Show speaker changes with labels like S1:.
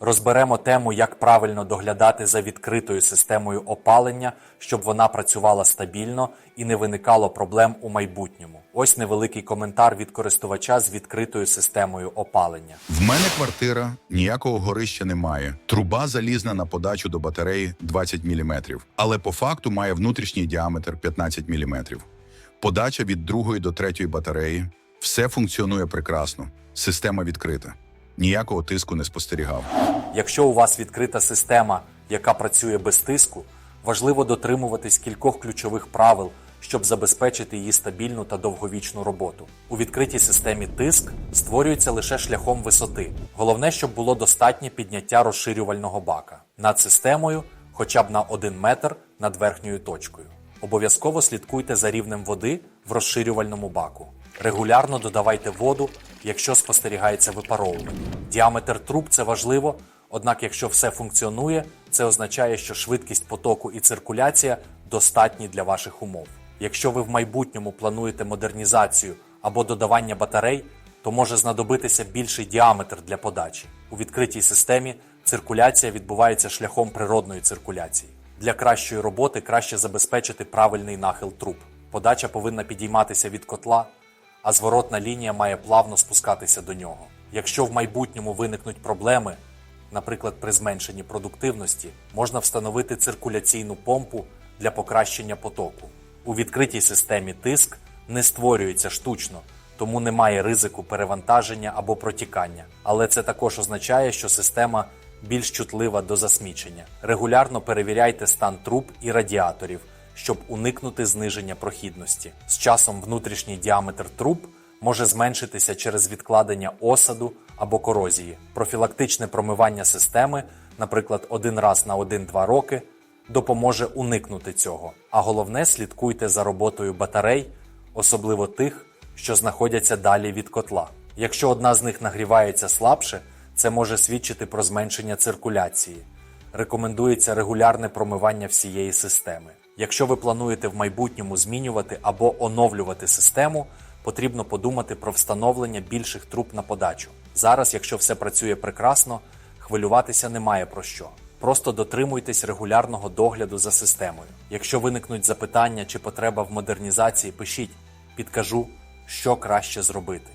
S1: Розберемо тему, як правильно доглядати за відкритою системою опалення, щоб вона працювала стабільно і не виникало проблем у майбутньому. Ось невеликий коментар від користувача з відкритою системою опалення.
S2: В мене квартира, ніякого горища немає. Труба залізна на подачу до батареї 20 мм, але по факту має внутрішній діаметр 15 мм. Подача від другої до третьої батареї. Все функціонує прекрасно. Система відкрита. Ніякого тиску не спостерігав.
S1: Якщо у вас відкрита система, яка працює без тиску, важливо дотримуватись кількох ключових правил, щоб забезпечити її стабільну та довговічну роботу. У відкритій системі тиск створюється лише шляхом висоти. Головне, щоб було достатнє підняття розширювального бака над системою, хоча б на 1 метр над верхньою точкою. Обов'язково слідкуйте за рівнем води в розширювальному баку. Регулярно додавайте воду, якщо спостерігається випаровування. Діаметр труб це важливо, однак, якщо все функціонує, це означає, що швидкість потоку і циркуляція достатні для ваших умов. Якщо ви в майбутньому плануєте модернізацію або додавання батарей, то може знадобитися більший діаметр для подачі. У відкритій системі циркуляція відбувається шляхом природної циркуляції. Для кращої роботи краще забезпечити правильний нахил труб. Подача повинна підійматися від котла, а зворотна лінія має плавно спускатися до нього. Якщо в майбутньому виникнуть проблеми, наприклад, при зменшенні продуктивності, можна встановити циркуляційну помпу для покращення потоку. У відкритій системі тиск не створюється штучно, тому немає ризику перевантаження або протікання. Але це також означає, що система більш чутлива до засмічення. Регулярно перевіряйте стан труб і радіаторів, щоб уникнути зниження прохідності. З часом внутрішній діаметр труб може зменшитися через відкладення осаду або корозії. Профілактичне промивання системи, наприклад, один раз на 1-2 роки, допоможе уникнути цього. А головне, слідкуйте за роботою батарей, особливо тих, що знаходяться далі від котла. Якщо одна з них нагрівається слабше, це може свідчити про зменшення циркуляції. Рекомендується регулярне промивання всієї системи. Якщо ви плануєте в майбутньому змінювати або оновлювати систему, потрібно подумати про встановлення більших труб на подачу. Зараз, якщо все працює прекрасно, хвилюватися немає про що. Просто дотримуйтесь регулярного догляду за системою. Якщо виникнуть запитання чи потреба в модернізації, пишіть, підкажу, що краще зробити.